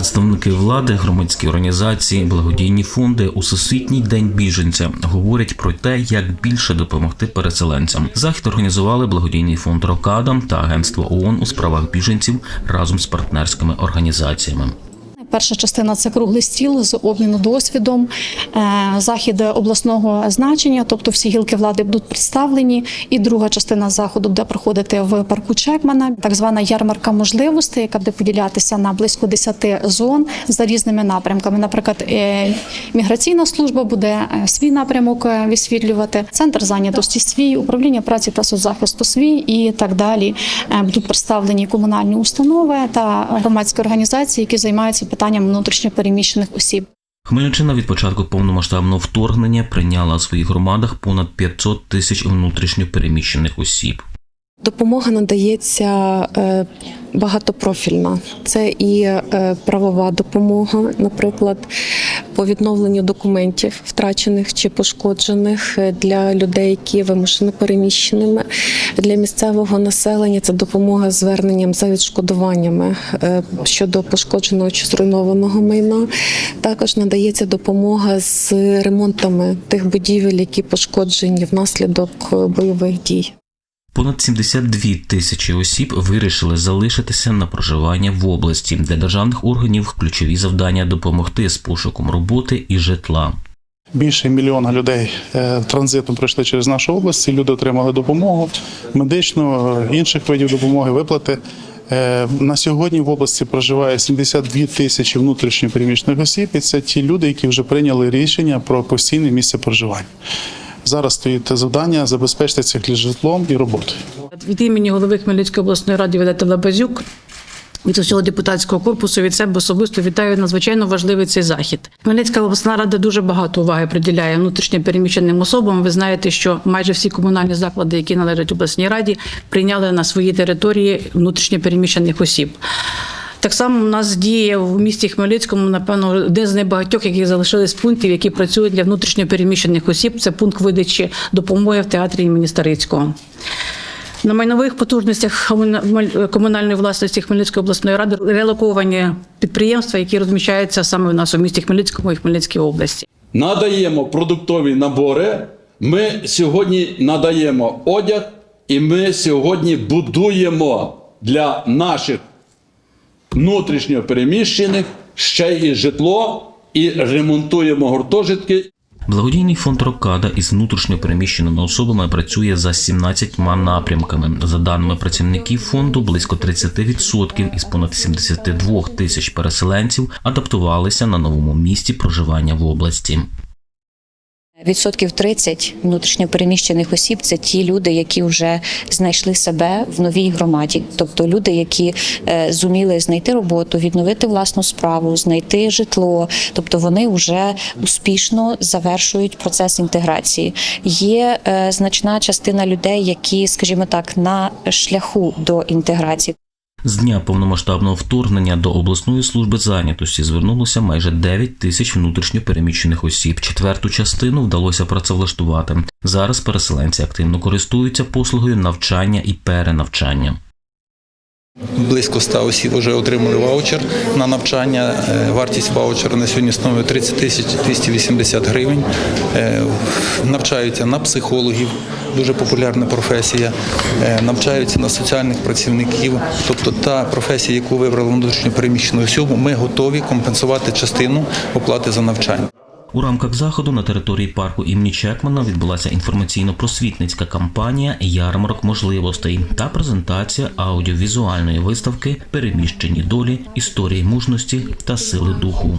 Представники влади, громадські організації, благодійні фонди у всесвітній день біженця говорять про те, як більше допомогти переселенцям. Захід організували благодійний фонд Рокадам та агентство ООН у справах біженців разом з партнерськими організаціями. Перша частина це круглий стіл з обміну досвідом, е, захід обласного значення, тобто всі гілки влади будуть представлені. І друга частина заходу буде проходити в парку Чекмана, так звана ярмарка можливостей, яка буде поділятися на близько 10 зон за різними напрямками. Наприклад, е, міграційна служба буде е, свій напрямок висвітлювати, центр зайнятості свій, управління праці та соцзахисту свій і так далі. Будуть представлені комунальні установи та громадські організації, які займаються питанням внутрішньопереміщених осіб. Хмельниччина від початку повномасштабного вторгнення прийняла у своїх громадах понад 500 тисяч внутрішньопереміщених осіб. Допомога надається е, багатопрофільна. Це і е, правова допомога, наприклад, по відновленню документів, втрачених чи пошкоджених е, для людей, які є вимушено переміщеними. Для місцевого населення це допомога зверненням за відшкодуваннями щодо пошкодженого чи зруйнованого майна. Також надається допомога з ремонтами тих будівель, які пошкоджені внаслідок бойових дій. Понад 72 тисячі осіб вирішили залишитися на проживання в області, де державних органів ключові завдання допомогти з пошуком роботи і житла. Більше мільйона людей е, транзитом пройшли через нашу область. Ці люди отримали допомогу медичну, е, інших видів допомоги, виплати. Е, На сьогодні в області проживає 72 тисячі внутрішньо переміщених осіб, і це ті люди, які вже прийняли рішення про постійне місце проживання. Зараз стоїть завдання забезпечити цих людей житлом і роботою. Від імені голови Хмельницької обласної ради Вілета Лабазюк. Від усього депутатського корпусу від себе особисто вітаю надзвичайно важливий цей захід. Хмельницька обласна рада дуже багато уваги приділяє внутрішньо переміщеним особам. Ви знаєте, що майже всі комунальні заклади, які належать обласній раді, прийняли на своїй території внутрішньо переміщених осіб. Так само у нас діє в місті Хмельницькому, напевно, один з небагатьох, яких залишились пунктів, які працюють для внутрішньо переміщених осіб. Це пункт видачі допомоги в театрі імені Старицького. На майнових потужностях комунальної власності Хмельницької обласної ради релоковані підприємства, які розміщаються саме в нас у місті Хмельницькому і Хмельницькій області. надаємо продуктові набори. Ми сьогодні надаємо одяг, і ми сьогодні будуємо для наших внутрішньо переміщених ще і житло, і ремонтуємо гуртожитки. Благодійний фонд Рокада із внутрішньо переміщеними особами працює за 17 напрямками. За даними працівників фонду, близько 30% із понад 72 тисяч переселенців адаптувалися на новому місці проживання в області. Відсотків 30 внутрішньопереміщених осіб це ті люди, які вже знайшли себе в новій громаді, тобто люди, які е, зуміли знайти роботу, відновити власну справу, знайти житло, тобто вони вже успішно завершують процес інтеграції. Є е, значна частина людей, які, скажімо так, на шляху до інтеграції. З дня повномасштабного вторгнення до обласної служби зайнятості звернулося майже 9 тисяч внутрішньо переміщених осіб. Четверту частину вдалося працевлаштувати. Зараз переселенці активно користуються послугою навчання і перенавчання. Близько 100 осіб вже отримали ваучер на навчання. Е, Вартість ваучера на сьогодні становить 30 тисяч 280 гривень. Е, Навчаються на психологів, дуже популярна професія. Е, Навчаються на соціальних працівників. Тобто та професія, яку вибрали внутрішньо переміщену особу, ми готові компенсувати частину оплати за навчання. У рамках заходу на території парку імені Чекмана відбулася інформаційно-просвітницька кампанія Ярмарок можливостей та презентація аудіовізуальної виставки Переміщені долі історії мужності та сили духу.